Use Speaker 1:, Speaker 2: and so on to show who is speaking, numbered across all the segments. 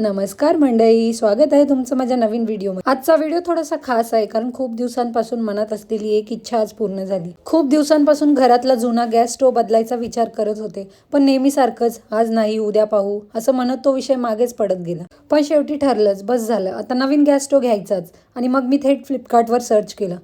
Speaker 1: नमस्कार मंडळी स्वागत आहे तुमचं माझ्या नवीन व्हिडिओ आजचा व्हिडिओ थोडासा खास आहे कारण खूप दिवसांपासून मनात असलेली एक इच्छा आज पूर्ण झाली. खूप दिवसांपासून घरातला जुना गॅस स्टोव बदलायचा विचार करत होते पण नेहमी सारखंच आज नाही उद्या पाहू असं म्हणत तो विषय मागेच पडत गेला. पण शेवटी ठरलंच बस झालं. आता नवीन गॅस स्टोव घ्यायचाच आणि मग मी थेट फ्लिपकार्टवर सर्च केलं.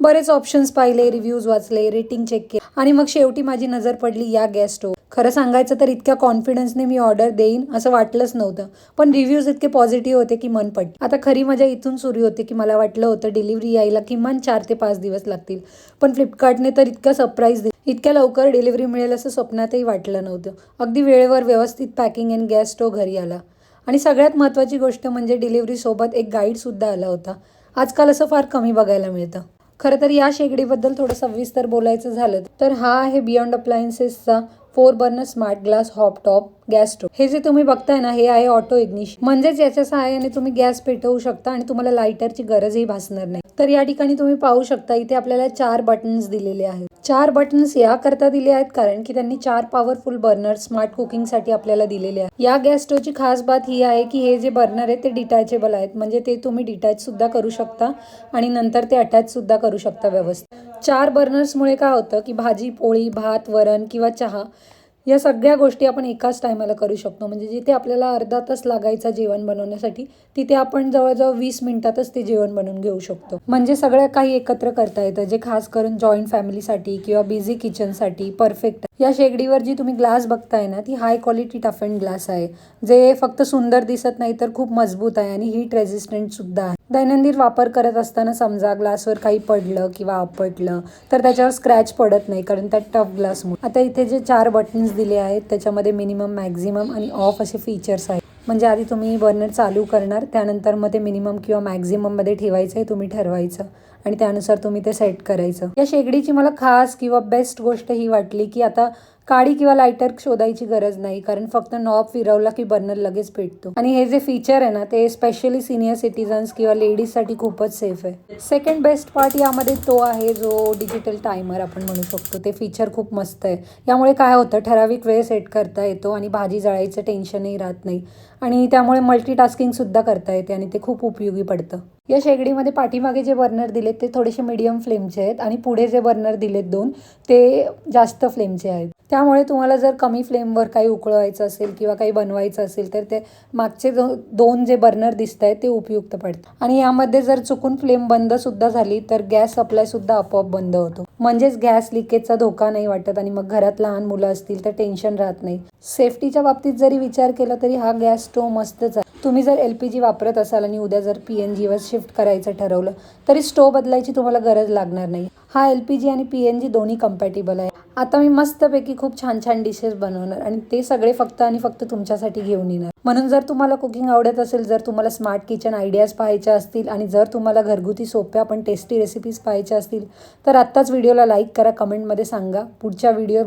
Speaker 1: बरेच ऑप्शन्स पाहिले रिव्ह्यूज वाचले रेटिंग चेक केले आणि मग शेवटी माझी नजर पडली या गॅस स्टोव खरं सांगायचं तर इतक्या कॉन्फिडन्सने मी ऑर्डर देईन असं वाटलंच नव्हतं. पण रिव्ह्यूज इतके पॉझिटिव्ह होते की मन पट आता खरी मजा इथून सुरू होते की मला वाटलं होतं डिलिव्हरी यायला किमान चार ते पाच दिवस लागतील. पण फ्लिपकार्टने तर इतका सरप्राईज दिला. इतक्या लवकर डिलिव्हरी मिळेल असं स्वप्नातही वाटलं नव्हतं. अगदी वेळेवर व्यवस्थित पॅकिंग अँड गॅस स्टोव घरी आला. आणि सगळ्यात महत्त्वाची गोष्ट म्हणजे डिलिव्हरीसोबत एक गाईडसुद्धा आला होता. आजकाल असं फार कमी बघायला मिळतं. खरं तर या शेगडीबद्दल थोडं सविस्तर बोलायचं झालं तर हा आहे beyond अप्लायन्सेसचा four burner smart glass hob top gas stove हे जे तुम्ही बघताय ना हे आहे ऑटो इग्निश म्हणजेच याच्या सहाय्याने तुम्ही गॅस पेटवू शकता आणि तुम्हाला लायटरची गरजही भासणार नाही. तर या ठिकाणी तुम्ही पाहू शकता इथे आपल्याला चार बटन्स दिलेले आहेत. चार बटन्स याकरता दिले आहेत कारण की त्यांनी चार पॉवरफुल बर्नर स्मार्ट कुकिंगसाठी आपल्याला दिलेले आहेत. या गॅस स्टोवची खास बात ही आहे की हे जे बर्नर आहेत ते डिटॅचेबल आहेत. म्हणजे ते तुम्ही डिटॅच सुद्धा करू शकता आणि नंतर ते अटॅच सुद्धा करू शकता व्यवस्थित. चार बर्नर्समुळे काय होतं की भाजी पोळी भात वरण किंवा चहा या सगळ्या गोष्टी आपण एकाच टायमाला करू शकतो. म्हणजे जिथे आपल्याला अर्धा तास लागायचा जेवण बनवण्यासाठी तिथे आपण जवळजवळ वीस मिनिटातच ते जेवण बनवून घेऊ शकतो. म्हणजे सगळ्या काही एकत्र करता येतं जे खास करून जॉईंट फॅमिलीसाठी किंवा बिझी किचनसाठी परफेक्ट या शेगडीवर जी तुम्ही ग्लास बघताय ना ती high quality toughened glass आहे. जे फक्त सुंदर दिसत नाही तर खूप मजबूत आहे आणि हीट रेझिस्टंट सुद्धा आहे. दैनंदिन वापर करत असताना समजा ग्लासवर काही पडलं किंवा आपटलं तर त्याच्यावर स्क्रॅच पडत नाही कारण त्या टफ ग्लासमुळे आता इथे जे चार बटन्स दिले आहेत त्याच्यामध्ये मिनिमम मॅक्झिमम आणि ऑफ असे फीचर्स आहेत. म्हणजे आधी तुम्ही बर्नर चालू करणार त्यानंतर मग ते मिनिमम किंवा मॅक्झिमममध्ये ठेवायचं आहे तुम्ही ठरवायचं आणि त्यानुसार तुम्ही ते सेट करायचं. या शेगडीची मला खास किंवा बेस्ट गोष्ट ही वाटली की आता काडी किंवा लायटर शोधायची गरज नाही कारण फक्त नॉब फिरवला की बर्नर लगेच पेटतो. आणि हे जे फीचर आहे ना ते स्पेशली सिनियर सिटीजन्स किंवा लेडीजसाठी खूपच सेफ आहे. सेकंड बेस्ट पार्ट यामध्ये तो आहे जो डिजिटल टायमर आपण म्हणू शकतो. ते फीचर खूप मस्त आहे. यामुळे काय होतं ठराविक वेळ सेट करता येतो आणि भाजी जळायचं टेन्शनही राहत नाही. आणि त्यामुळे मल्टीटास्किंग सुद्धा करता येते आणि ते खूप उपयोगी पडतं. या शेगडीमध्ये पाठीमागे जे बर्नर दिलेत ते थोडेसे मीडियम फ्लेमचे आहेत आणि पुढे जे बर्नर दिलेत दोन ते जास्त फ्लेमचे आहेत. त्यामुळे तुम्हाला जर कमी फ्लेमवर काही उकळवायचं असेल किंवा काही बनवायचं असेल तर ते मागचे दोन जे बर्नर दिसत आहेत ते उपयुक्त पडतात. आणि यामध्ये जर चुकून फ्लेम बंद सुद्धा झाली तर गॅस सप्लाय सुद्धा आपोआप बंद होतो. म्हणजेच गॅस लिकेजचा धोका नाही वाटत आणि मग घरात लहान मुलं असतील तर टेन्शन राहत नाही. सेफ्टीच्या बाबतीत जरी विचार केला तरी हा गॅस स्टोव मस्तच आहे. तुम्ही जर एल पी जी वापरत असाल आणि उद्या जर पी एन जीवर शिफ्ट करायचं ठरवलं तरी स्टोव बदलायची तुम्हाला गरज लागणार नाही. हा एल पी जी आणि पी एन जी दोन्ही कम्पॅटेबल आहे. आता मी मस्तपैकी खूप छान छान डिशेस बनवणार आणि ते सगळे फक्त आणि फक्त तुमच्यासाठी घेऊन येणार. म्हणून जर तुम्हाला कुकिंग आवडत असेल जर तुम्हाला स्मार्ट किचन आयडियाज पाहायच्या असतील आणि जर तुम्हाला घरगुती सोप्या पण टेस्टी रेसिपीज पाहायच्या असतील तर आत्ताच व्हिडिओला लाईक करा कमेंटमध्ये सांगा. पुढच्या व्हिडिओ